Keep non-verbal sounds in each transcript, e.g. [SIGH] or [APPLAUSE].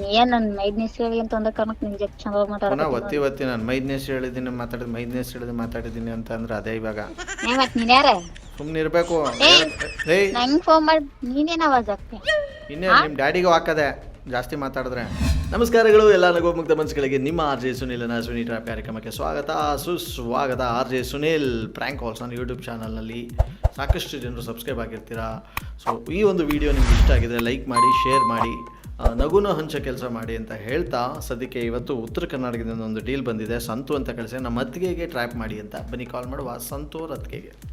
ನೀ ಏನ್ ನನ್ ಮೈದ್ನಿ ಹೇಳಿ ಅಂತ ಒಂದ ಕಾರಣಕ್ ನಿನ್ ಜೊತೆ ಚಂದ ಪುನಃ ಮಾತಾಡ್ತೀನಿ ಒತ್ತಿ ಒತ್ತಿ ನಾನು ಮೈದ್ನೇ ಹೆಸ್ರು ಹೇಳಿದ್ದೀನಿ ಮಾತಾಡಿದ್ ಮೈದ್ನೇ ಹೆಸ್ರು ಹೇಳಿದ್ ಮಾತಾಡಿದ್ದೀನಿ ಅಂತ ಅಂದ್ರೆ ಅದೇ ಇವಾಗ. ಏ ಮತ್ ನೀನ್ ಯಾರ? ಇರಬೇಕು. ಏಯ್. ಏಯ್ ನಂಗ್ ಫೋನ್ ಮಾಡಿ ನೀನೇನ್ ಆಗ್ತಿ ಇನ್ನೇ ನಿಮ್ಮ ಡ್ಯಾಡಿಗೂ ಹಾಕದೆ ಜಾಸ್ತಿ ಮಾತಾಡಿದ್ರೆ. ನಮಸ್ಕಾರಗಳು ಎಲ್ಲ ನಗು ಮುಕ್ತ ಮನಸ್ಸುಗಳಿಗೆ ನಿಮ್ಮ ಆರ್ ಜೆ ನಾ ಸುನಿ ಟ್ರಾಪ್ ಕಾರ್ಯಕ್ರಮಕ್ಕೆ ಸ್ವಾಗತ ಸುಸ್ವಾಗತ. R J Sunil prank calls ನನ್ನ ಯೂಟ್ಯೂಬ್ ಚಾನಲ್ನಲ್ಲಿ ಸಾಕಷ್ಟು ಜನರು ಸಬ್ಸ್ಕ್ರೈಬ್ ಆಗಿರ್ತೀರಾ. ಸೊ ಈ ಒಂದು ವಿಡಿಯೋ ನಿಮ್ಗೆ ಇಷ್ಟ ಆಗಿದ್ರೆ ಲೈಕ್ ಮಾಡಿ ಶೇರ್ ಮಾಡಿ. ನಗುನ ಹಂಚ ಕೆಲಸ ಮಾಡಿ ಅಂತ ಹೇಳ್ತಾ ಸದ್ಯಕ್ಕೆ ಇವತ್ತು ಉತ್ತರ ಕರ್ನಾಟಕದಿಂದ ಒಂದು ಡೀಲ್ ಬಂದಿದೆ. ಸಂತು ಅಂತ ಕಳಿಸಿ ನಮ್ಮ ಅತ್ತಿಗೆಗೆ ಟ್ರ್ಯಾಪ್ ಮಾಡಿ ಅಂತ. ಬನ್ನಿ ಕಾಲ್ ಮಾಡುವ ಸಂತು ರತ್ಗೆಗೆ ಅತ್ತಿಗೆಗೆ.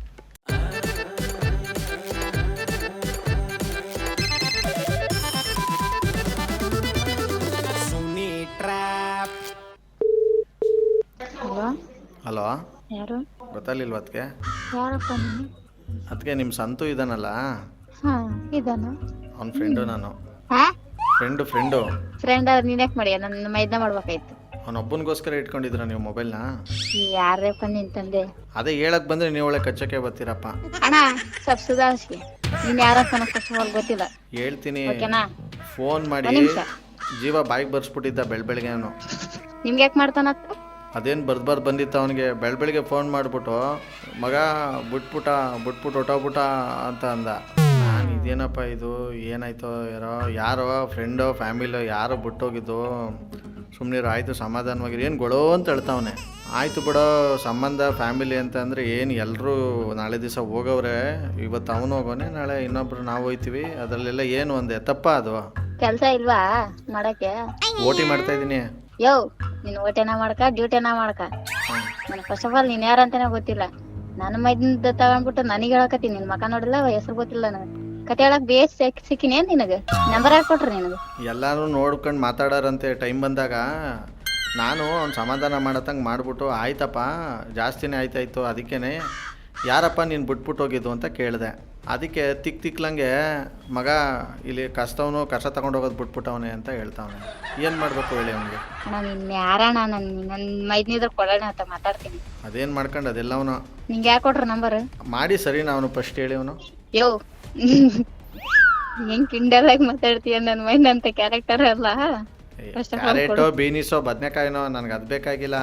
ಹಲೋ? ಹಲೋ? ಯಾರು? ಗೊತ್ತಾಗ್ಲಿಲ್ವ ಅದಕ್ಕೆ ಯಾರಪ್ಪ ನೀನು? ಅದಕ್ಕೆ ನಿಮ್ಮ ಸಂತು ಇದಾನಲ್ಲ? ಹಾ ಇದಾನ. ಅವ್ನ ಫ್ರೆಂಡು ನಾನು. ಫ್ರೆಂಡ್ ಫ್ರೆಂಡು ಫ್ರೆಂಡ್ ನೀನ್ ಯಾಕೆ ಮಾಡಿಯ? ನನ್ನ ಮೈದ್ನ ಮಾಡ್ಬೇಕಾಯ್ತು. ಅವನೊಬ್ಬನಿಗೋಸ್ಕರ ಇಟ್ಕೊಂಡಿದ್ರ ನೀವು ಮೊಬೈಲ್ನ ಯಾರಪ್ಪ ನಿನ್ ತಂದೆ? ಅದೇ ಹೇಳಕ್ ಬಂದ್ರೆ ನೀವು ಒಳ್ಳೆ ಕಚ್ಚಕ್ಕೆ ಬರ್ತೀರಪ್ಪ. ಅಣ್ಣ ಸ್ವಲ್ಪ ಸುಧಾರಿಸಿ ನೀನ್ ಯಾರ ಆಲ್ ಗೊತ್ತಿಲ್ಲ. ಹೇಳ್ತೀನಿ. ಓಕೆನಾ? ಫೋನ್ ಮಾಡಿ ಒಂದ್ ನಿಮಿಷ. ಜೀವ ಬಾಯಿಗೆ ಬರ್ಸ್ಬಿಟ್ಟಿದ್ದ ಬೆಳ್ ಬೆಳಗ್ಗೆ ಅವನು. ನಿಮ್ಗೆ ಯಾಕೆ ಮಾಡ್ತಾನ ಅದೇನು ಬರ್ದ್ ಬರ್ದು ಬಂದಿತ್ತು ಅವನಿಗೆ? ಬೆಳ್ ಬೆಳಗ್ಗೆ ಫೋನ್ ಮಾಡಿಬಿಟ್ಟು ಮಗ ಬಿಟ್ಬಿಟ ಬಿಟ್ಬಿಟ್ಟು ಹೊಟ್ಟೋಗ್ಬಿಟ ಅಂತ ಅಂದ. ನಾನು ಇದೇನಪ್ಪ ಇದು? ಏನಾಯ್ತೋ ಯಾರೋ ಯಾರೋ ಫ್ರೆಂಡೋ ಫ್ಯಾಮಿಲೋ ಯಾರೋ ಬಿಟ್ಟೋಗಿದ್ದು. ಸುಮ್ಮನೆ ಆಯಿತು ಸಮಾಧಾನವಾಗಿರಿ. ಏನು ಗೊಳೋ ಅಂತ ಹೇಳ್ತಾವನೆ. ಆಯಿತು ಬಿಡೋ ಸಂಬಂಧ ಫ್ಯಾಮಿಲಿ ಅಂತ ಅಂದರೆ ಏನು ಎಲ್ಲರೂ ನಾಳೆ ದಿವಸ ಹೋಗವ್ರೆ. ಇವತ್ತು ಅವನು ಹೋಗೋನೆ ನಾಳೆ ಇನ್ನೊಬ್ರು ನಾವು ಹೋಯ್ತೀವಿ. ಅದರಲ್ಲೆಲ್ಲ ಏನು ಒಂದೇ? ತಪ್ಪ ಅದು? ಕೆಲಸ ಇಲ್ವಾ ಮಾಡಕ್ಕೆ? ಓಟಿ ಮಾಡ್ತಾ ಇದ್ದೀನಿ ಯೋ ನೀನು ಓಟೆನ ಮಾಡ್ಕ ಡ್ಯೂಟಿನ ಮಾಡ್ಕ. ಫಸ್ಟ್ ಆಫ್ ಆಲ್ ನೀನು ಯಾರಂತಾನೆ ಗೊತ್ತಿಲ್ಲ. ನನ್ನ ಮೈದಿಂದ ತಗೊಂಡ್ಬಿಟ್ಟು ನನಗೆ ಹೇಳಕತ್ತೀನಿ ನಿನ್ನ ಮಕ ನೋಡಿಲ್ಲ ಹೆಸರು ಗೊತ್ತಿಲ್ಲ ನನಗೆ. ಕತೆ ಹೇಳಕ್ ಬೇಸ್ ಸಿಕ್ಕಿನೇನ್ ನಿನಗ? ನಂಬರ್ ಹಾಕೊಟ್ರಿ ನಿನಗ. ಎಲ್ಲಾರು ನೋಡ್ಕೊಂಡು ಮಾತಾಡೋರಂತೆ ಟೈಮ್ ಬಂದಾಗ. ನಾನು ಅವ್ನು ಸಮಾಧಾನ ಮಾಡತ್ತಂಗೆ ಮಾಡಿಬಿಟ್ಟು ಆಯ್ತಪ್ಪ ಜಾಸ್ತಿನೇ ಆಯ್ತಾಯ್ತು ಅದಕ್ಕೇನೆ. ಯಾರಪ್ಪ ನೀನು ಬಿಟ್ಬಿಟ್ಟು ಹೋಗಿದ್ದು? ಅಂತ ಕೇಳಿದೆ. ಅದಕ್ಕೆ ತಿಕ್ ತಿಕ್ಲಂಗೆ ಮಗ ಇಲ್ಲಿ ಕಷ್ಟವನು ಕಸ ತಗೊಂಡೋಗೋದು ಬಿಟ್ಬಿಟ್ಟವನೆ ಅಂತ ಹೇಳ್ತಾವನೆ. ಏನು ಮಾಡಬೇಕು ಹೇಳಿ ಅವನಿಗೆ? ನಿನ್ ನನ್ನ ನನ್ ನನ್ ಮೈದ್ನಿದ್ರ ಕೊಡೋಣ ಅಂತ ಮಾತಾಡ್ತೀನಿ. ಅದೇನು ಮಾಡ್ಕೊಂಡು ಅದೆಲ್ಲವನು ನಿಂಗೆ ಯಾಕೆ ಕೊಟ್ರ ನಂಬರ್ ಮಾಡಿ ಸರಿ ಅವನು ಫಸ್ಟ್ ಹೇಳಿ ಅವನು. ಯೋ. ಹೆಂಗ್ ಕಿಂಡಲ್ ಆಗಿ ಮಾತಾಡ್ತೀಯ? ನನ್ ಮೈಂಡ್ ಅಂತ ಕ್ಯಾರೆಕ್ಟರ್ ಅಲ್ಲ. First of all ಕ್ಯಾರೆಟೋ ಬೀನಿಸೋ ಬದನೆಕಾಯಿನೋ ನನಗೆ ಅದು ಬೇಕಾಗಿಲ್ಲ.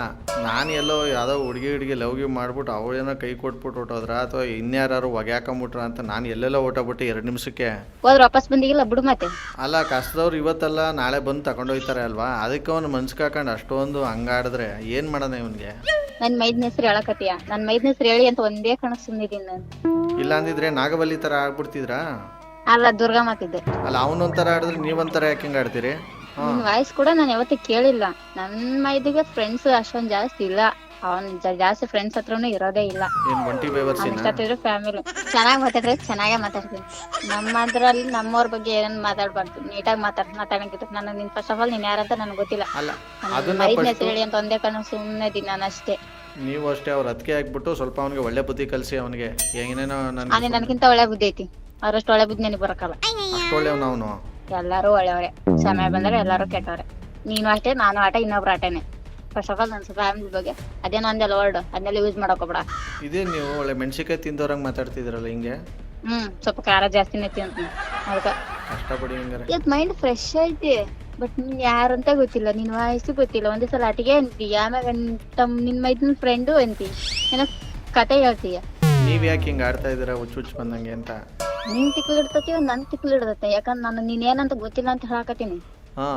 ನಾನು ಎಲ್ಲೋ ಯಾವುದೋ ಹುಡುಗಿ ಹುಡುಗಿ ಲವ್ ಗಿವ್ ಮಾಡ್ಬಿಟ್ಟು ಅವಳೇನೋ ಕೈ ಕೊಟ್ಬಿಟ್ಟು ಹೊಟ್ಟೋದ್ರ ಅಥವಾ ಇನ್ಯಾರು ಒಗ್ಯಾಕೊಂಬಿಟ್ರ ಅಂತ ನಾನು ಎಲ್ಲೆಲ್ಲೋ ಹೊಟ್ಟೋಗ್ಬಿಟ್ಟು ಎರಡು ನಿಮಿಷಕ್ಕೆ. ಹೋದ್ರ ವಾಪಸ್ ಬಂದಿಗಿಲ್ಲ ಬಿಡು ಮತ್ತೆ. ಅಲ್ಲ ಕಷ್ಟದವ್ರು ಇವತ್ತಲ್ಲ ನಾಳೆ ಬಂದು ತಗೊಂಡೋಗ್ತಾರೆ ಅಲ್ವಾ? ಅದಕ್ಕೆ ಅವ್ನು ಮನ್ಸು ಕಾಕೊಂಡು ಅಷ್ಟೊಂದು ಹಂಗಾಡಿದ್ರೆ ಏನು ಮಾಡೋಣ ಇವನಿಗೆ? ನನ್ ಮೈದ್ನ ಹೆಸರು ಹೇಳಕತ್ತೀಯ? ನನ್ ಮೈದ್ನ ಹೆಸರು ಹೇಳಿ ಅಂತ ಒಂದೇ ಕಣಕ್ ಸುಮ್ನಿದೀನಿ ನಾನು. ಇಲ್ಲ ಅಂದಿದ್ರೆ ನಾಗವಲ್ಲಿ ತರ ಆಗ್ಬಿಡ್ತಿದ್ರಾ? ಅಲ್ಲ ದುರ್ಗಾ ಮಾತಿದ್ದೆ. ಅಲ್ಲ ಅವನೊಂಥರ ಆಡಿದ್ರೆ ನೀವೊಂಥರ ಯಾಕೆ ಹಿಂಗೆ ಆಡ್ತೀರಿ? ಹಾಂ. ನಿನ್ ವಾಯ್ಸ್ ಕೂಡ ನಾನು ಯಾವತ್ತೂ ಕೇಳಿಲ್ಲ. ನನ್ ಮೈದಿಗೆ ಫ್ರೆಂಡ್ಸ್ ಅಷ್ಟೊಂದ್ ಜಾಸ್ತಿ ಇಲ್ಲ. ಅವನ್ ಜಾಸ್ತಿ ಫ್ರೆಂಡ್ಸ್ ಹತ್ರನು ಇರೋದೇ ಇಲ್ಲ. ಏನು ಒಂಟಿ ಬೇವರ್ಸಿನ ಅನ್ಸ್ತಿದ್ರು ಫ್ಯಾಮಿಲಿ ಚೆನ್ನಾಗಿ ಮಾತಾಡ್ರೆ ಚೆನ್ನಾಗೇ ಮಾತಾಡ್ತೀನಿ. ನಮ್ಮದ್ರಲ್ಲಿ ನಮ್ಮವ್ರ ಬಗ್ಗೆ ಏನೇನ್ ಮಾತಾಡ್ಬಾರ್ದು. ನೀಟಾಗಿ ಮಾತಾಡ್ ಮಾತಾಡಂಗಿತ್ತು ನಾನು ನಿನ್ ಫಸ್ಟ್ ಆಫ್ ಆಲ್ ನೀನ್ ಯಾರಂತ ನನಗೆ ಗೊತ್ತಿಲ್ಲ. ಅಲ್ಲ ನನ್ ಅದನ್ನ ಹೆಸರು ಹೇಳಿ ಅಂತ ಒಂದೇ ಕಣ್ಣು ಸುಮ್ಮನೆ ನಾನು ಅಷ್ಟೇ. ನೀವು ಅಷ್ಟೇ ಅವ್ರ ಅದಕ್ಕೆ ಆಗ್ಬಿಟ್ಟು ಸ್ವಲ್ಪ ಅವನಿಗೆ ಒಳ್ಳೆ ಬುದ್ಧಿ ಕಲಿಸಿ ಅವನಿಗೆ. ಏನೇನೋ ನನಗೆ ನನಗಿಂತ ಒಳ್ಳೆ ಬುದ್ಧಿ ಐತಿ. ಅವ್ರಷ್ಟು ಒಳ್ಳೆ ಬುದ್ಧಿ ನನಗೆ ಬರಕಲ್ಲ. ಅಷ್ಟೊಳ್ಳೆವ್ನು ಅವನು? ಎಲ್ಲಾರು ಒಳ್ಳೆಯವ್ರೆ. ಸಮಯ ಬಂದರೆ ಎಲ್ಲಾರು ಕೆಟ್ಟವ್ರೆ. ನೀನು ಅಷ್ಟೇ ನಾನು ಆಟ ಇನ್ನೊಬ್ರು ಆಟನೇ. ಫಸ್ಟ್ ಆಫ್ ಆಲ್ ನನ್ನ ಫ್ಯಾಮಿಲಿ ಬಗ್ಗೆ. ಅದೇ ನಂದೆಲ್ಲ ವರ್ಡ್ ಅದನ್ನೆಲ್ಲ ಯೂಸ್ ಮಾಡೋಕೋಬೇಡ ಇದೇ ನೀವು ಒಳ್ಳೆ ಮೆಣಸಿಕಾಯಿ ತಿಂದವ್ರಂಗೆ ಮಾತಾಡ್ತಿದ್ರಲ್ಲ ಹಿಂಗೆ? ಹ್ಮ್ ಸ್ವಲ್ಪ ಖಾರ ಜಾಸ್ತಿನೇ ತಿಂತೀನಿ. ಅದಕ್ಕೆ. ಕಷ್ಟಪಡಿ ಹಿಂಗಾರೆ. ಇವತ್ತು ಮೈಂಡ್ ಫ್ರೆಶ್ ಐತಿ. ಬಟ್ ನೀನ್ ಯಾರಂತ ಗೊತ್ತಿಲ್ಲ. ನಿನ್ ವಯಸ್ಸು ಗೊತ್ತಿಲ್ಲ. ಒಂದೇ ಸಲ ಅಟಿಗೆ ಅಂತಿ ಆಮ್ಯಾಗ ತಮ್ ನಿನ್ ಮೈದಿನ ಫ್ರೆಂಡು ಅಂತಿ ಏನ ಕತೆ ಹೇಳ್ತೀಯ. ನೀವ್ ಯಾಕೆ ಹಿಂಗ ಆಡ್ತಾ ಇದ್ದೀರಾ? ಹುಚ್ಚು ಹುಚ್ಚು ಬಂದಂಗೆ ಅಂತ. ನಿನ್ ತಿಕ್ಲು ಇಡ್ತತಿ ನನ್ ತಿಕ್ಲು ಇಡ್ತತೆ. ಯಾಕಂದ್ರೆ ನಾನು ನೀನ್ ಏನಂತ ಗೊತ್ತಿಲ್ಲ ಅಂತ ಹೇಳಕತ್ತೀನಿ. ಹಾ.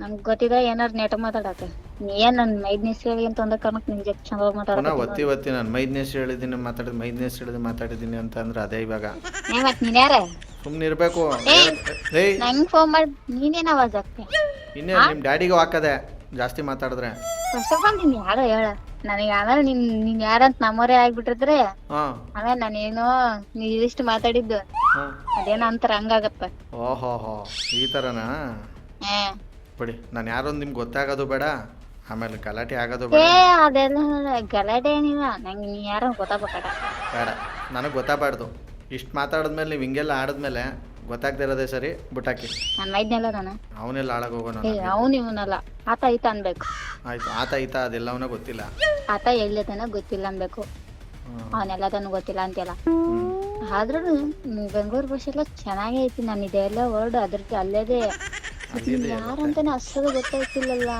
ನಂಗ್ ಗೊತ್ತಿದ್ರೆ ಏನಾರು ನೆಟ ಮಾತಾಡಕ. ನೀ ಏನ್ ನನ್ ಮೈದ್ನ ಹೇಳಿ ಅಂತ ಒಂದ ಕಾರಣಕ್ ನಿನ್ ಜೊತೆ ಚಂದ ಪುನಃ ಮಾತಾಡಕ ಒತ್ತಿ ಒತ್ತಿ ನಾನು ಮೈದ್ನೇ ಹೆಸ್ರು ಹೇಳಿದ್ದೀನಿ ಮಾತಾಡಿದ್ ಮೈದ್ನೇ ಹೆಸ್ರು ಹೇಳಿದ್ ಮಾತಾಡಿದ್ದೀನಿ ಅಂತ ಅಂದ್ರೆ ಅದೇ ಇವಾಗ. ಮತ್ ನೀನ್ ಯಾರ? ಸುಮ್ಮನೆ ಇರಬೇಕು ಏಯ್. ನಂಗ್ ಫೋನ್ ಮಾಡಿ ನೀನೇನ್ ಅವಾಜ್ ಆಗ್ತಿ ಇನ್ನೇ ನಿಮ್ಮ ಡ್ಯಾಡಿಗೂ ಹಾಕದೆ ಜಾಸ್ತಿ ಮಾತಾಡಿದ್ರೆ. ಫಸ್ಟ್ ಆಫ್ ಆಲ್ ನೀನ್ ಯಾರ ಹೇಳ. ನನಗೆ ಆಮೇಲೆ ನಿನ್ ನೀನ್ ಯಾರಂತ ನಮ್ಮವರೇ ಆಗ್ಬಿಟ್ಟಿದ್ರೆ ಹಾ. ಆಮೇಲೆ ನಾನೇನೋ ನೀ ಇದಿಷ್ಟು ಮಾತಾಡಿದ್ದು. ಹಾಂ. ಅದೇನೋ ಅಂತಾರ ಹಂಗಾಗತ್ತ. ಓಹೋ ಹೋ ಈ ಥರನಾ ಏ ಬಿಡಿ ನಾನು ಯಾರು ನಿಮ್ಗೆ ಗೊತ್ತಾಗೋದು ಬೇಡ. ಆಮೇಲೆ ಗಲಾಟೆ ಆಗೋದು ಏ ಬೇಡ. ಅದೆಲ್ಲ ಗಲಾಟೆ ಏನಿಲ್ಲ. ನಂಗೆ ನೀ ಯಾರೋ ಗೊತ್ತಾಗ್ಬೇಕಡ ಬೇಡ ನನಗೆ ಗೊತ್ತಾಗಬಾರ್ದು. ಇಷ್ಟು ಮಾತಾಡಿದ್ಮೇಲೆ ನೀವು ಹಿಂಗೆಲ್ಲ ಆಡಿದ್ಮೇಲೆ ಗೊತ್ತಾಗ್ತಿರೋದೇ ಸರಿ ಬುಟಾಕಿ ನಾನು ಮೈದ್ನೆಲ್ಲ ನಾನು. ಅವನೆಲ್ಲ ಹಾಳಾಗಿ ಹೋಗೋಣ ಏ ಅವ್ನು ಇವನಲ್ಲ. ಆತ ಈತ ಅನ್ಬೇಕು. ಆಯ್ತು ಆತ ಈತ ಅದೆಲ್ಲವನ್ನ ಗೊತ್ತಿಲ್ಲ. ಆತ ಎಲ್ಲದನ ಗೊತ್ತಿಲ್ಲ ಅನ್ಬೇಕು. ಹ್ಮ್. ಅವನೆಲ್ಲದನ್ನು ಗೊತ್ತಿಲ್ಲ ಅಂತೆಲ್ಲ ಹ್ಮ್. ಆದ್ರೂ ಬೆಂಗಳೂರು ಭಾಷೆ ಎಲ್ಲ ಚೆನ್ನಾಗೇ ಐತಿ ನಾನು ಇದೆಲ್ಲ ವರ್ಡ್ ಅದ್ರದ್ದು ಅಲ್ಲೇದೆ. ಹಂಗಿದೆ ಯಾರಂತಾನೆ ಅಷ್ಟದು ಗೊತ್ತಾಯ್ತಿಲ್ಲಲ್ಲ.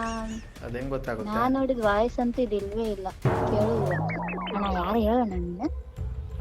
ಅದು ಹೆಂಗೆ ಗೊತ್ತಾಗುತ್ತೆ? ನಾನ್ ನೋಡಿದ ವಾಯ್ಸ್ ಅಂತೂ ಇದಿಲ್ವೇ ಇಲ್ಲ. ಕೇಳಿಲ್ಲ ಅಣ್ಣ ಯಾರು ಹೇಳ ನನ್ನ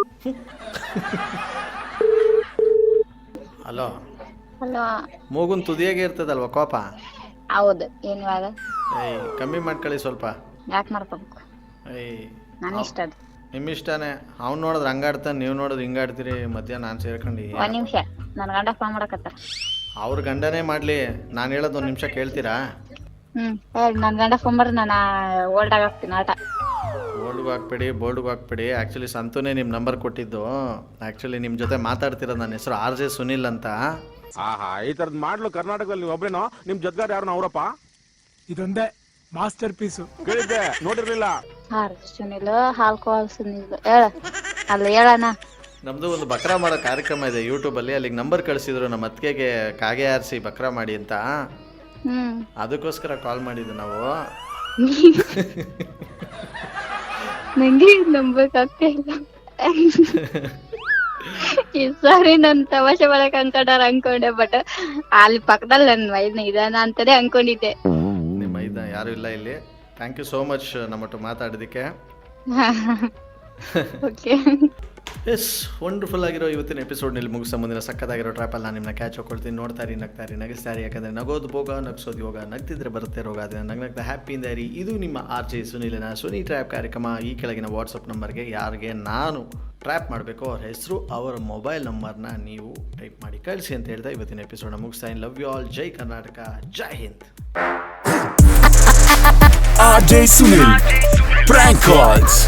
[LAUGHS] ಹಲೋ. ಹಲೋ. ಮೂಗುನ್ ತುದಿಯಾಗೆ ಇರ್ತದಲ್ವಾ ಕೋಪ? ಹೌದು ಏನ್ ಇವಾಗ ಏಯ್ ಕಮ್ಮಿ ಮಾಡ್ಕೊಳ್ಳಿ ಸ್ವಲ್ಪ. ಯಾಕೆ ಮಾಡ್ಕೋಬೇಕು? ಏಯ್ ನನ್ನ ಇಷ್ಟ ಅದು. ನಿಮ್ಮ ಇಷ್ಟನೇ. ಅವ್ನು ನೋಡಿದ್ರೆ ಹಂಗಾಡ್ತಾನೆ ನೀವು ನೋಡಿದ್ರೆ ಹಿಂಗಾಡ್ತೀರಿ ಮಧ್ಯ ನಾನು ಸೇರ್ಕೊಂಡು ಒಂದು ನಿಮಿಷ ನನ್ನ ಗಂಡ ಫೋನ್ ಮಾಡಕತ್ತಾರ. ಅವ್ರ ಗಂಡನೇ ಮಾಡಲಿ ನಾನು ಹೇಳೋದು ಒಂದು ನಿಮಿಷ ಕೇಳ್ತೀರಾ? ಹ್ಮ್ ಹೇಳಿ ನನ್ನ ಗಂಡ ಫೋನ್ ಮಾಡಿದ್ರೆ ನಾನು ಓಲ್ಡ್ ಆಗಾಗ್ತೀನಿ ಆಟ. ಬೋರ್ಡ್ಗೂ ಹಾಕ್ಬೇಡಿ ಬೋರ್ಡ್ಗೂ ಹಾಕ್ಬೇಡಿ. ಆ್ಯಕ್ಚುಲಿ ಸಂತೂನೇ ನಿಮ್ಮ ನಂಬರ್ ಕೊಟ್ಟಿದ್ದು. ಆ್ಯಕ್ಚುಲಿ ನಿಮ್ಮ ಜೊತೆ ಮಾತಾಡ್ತಿರೋ ನನ್ನ ಹೆಸರು ಆರ್ ಜೆ ಸುನಿಲ್ ಅಂತ. ಆಹಾ ಈ ತರದ್ ಮಾಡ್ಲು ಕರ್ನಾಟಕದಲ್ಲಿ ನೀವು ಒಬ್ರೇನೋ? ನಿಮ್ ಜೊತೆಗಾರ ಯಾರು ಅವರಪ್ಪ? ಇದೊಂದೇ ಮಾಸ್ಟರ್ ಪೀಸು. ಕೇಳಿದ್ದೆ ನೋಡಿರ್ಲಿಲ್ಲ. ನಮ್ದು ಸುನಿಲ್ ಹಾಲ್ಕೋಹಾಲ್ ಸುನಿಲ್. ಹೇಳ ಅಲ್ಲ ಹೇಳಣ್ಣ. ನಮ್ಮದು ಒಂದು ಬಕ್ರಾ ಮಾಡೋ ಕಾರ್ಯಕ್ರಮ ಇದೆ ಯೂಟ್ಯೂಬಲ್ಲಿ ಅಲ್ಲಿಗೆ ನಂಬರ್ ಕಳಿಸಿದ್ರು ನಮ್ಮ ಅತ್ತಿಗೆಗೆ ಕಾಗೆ ಆರಿಸಿ ಬಕ್ರಾ ಮಾಡಿ ಅಂತ. ಹ್ಮ್. ಅದಕ್ಕೋಸ್ಕರ ಕಾಲ್ ಮಾಡಿದ್ದು ನಾವು. [LAUGHS] ನಂಗೆ ನಂಬಕ್ಕಾಗ್ತಾ ಇಲ್ಲ. ಈ ಸಾರಿ ನನ್ ತಮಾಷೆ ಮಾಡಕ್ ಅನ್ಕೊಂಡಾರ ಅನ್ಕೊಂಡೆ ಬಟ್ ಅಲ್ಲಿ ಪಕ್ಕದಲ್ಲಿ ನನ್ ಮೈದ್ನ ಇದಾನ ಅಂತಾನೆ ಅನ್ಕೊಂಡಿದ್ದೆ. ನಿಮ್ಮ ಮೈದಾನ ಯಾರು ಇಲ್ಲ ಇಲ್ಲಿ. ಥ್ಯಾಂಕ್ ಯು ಸೋ ಮಚ್ ನಮ್ಮಟ್ಟು ಮಾತಾಡೋದಕ್ಕೆ ಓಕೆ ಎಸ್ ವಂಡರ್ಫುಲ್ ಆಗಿರೋ ಇವತ್ತಿನ ಎಪಿಸೋಡ್ನಲ್ಲಿ ಮುಗಿಸ ಮುಂದಿನ ಸಕ್ಕತ್ತಾಗಿರೋ ಟ್ರ್ಯಾಪಲ್ಲಿ ನಾನು ನಿಮ್ಮನ್ನ ಕ್ಯಾಚ್ ಹೋಗ್ಕೊಳ್ತೀನಿ ನೋಡ್ತಾರಿ ನಗ್ತಾರಿ ನಗಿಸ್ತಾರಿ ಯಾಕಂದರೆ ನಗೋದು ಭೋಗ, ನಗಿಸೋದು ಯೋಗ. ನಗ್ತಿದ್ರೆ ಬರುತ್ತೆ ರೋಗ ಅದನ್ನು ನಗ್ ನಗ್ತಾ ಹ್ಯಾಪಿಯಿಂದ ಇರಿ. ಇದು ನಿಮ್ಮ ಆರ್ ಜೆ ಸುನಿಲನ ಸುನಿ ಟ್ರ್ಯಾಪ್ ಕಾರ್ಯಕ್ರಮ. ಈ ಕೆಳಗಿನ ವಾಟ್ಸಪ್ ನಂಬರ್ಗೆ ಯಾರಿಗೆ ನಾನು ಟ್ರ್ಯಾಪ್ ಮಾಡಬೇಕು ಅವ್ರ ಹೆಸರು, ಅವರ ಮೊಬೈಲ್ ನಂಬರ್ನ ನೀವು ಟೈಪ್ ಮಾಡಿ ಕಳಿಸಿ ಅಂತ ಹೇಳ್ತಾ ಇವತ್ತಿನ ಎಪಿಸೋಡ್ನ ಮುಗಿಸ್ತಾ love you all Jai Karnataka. Jai Hind. R J Sunil calls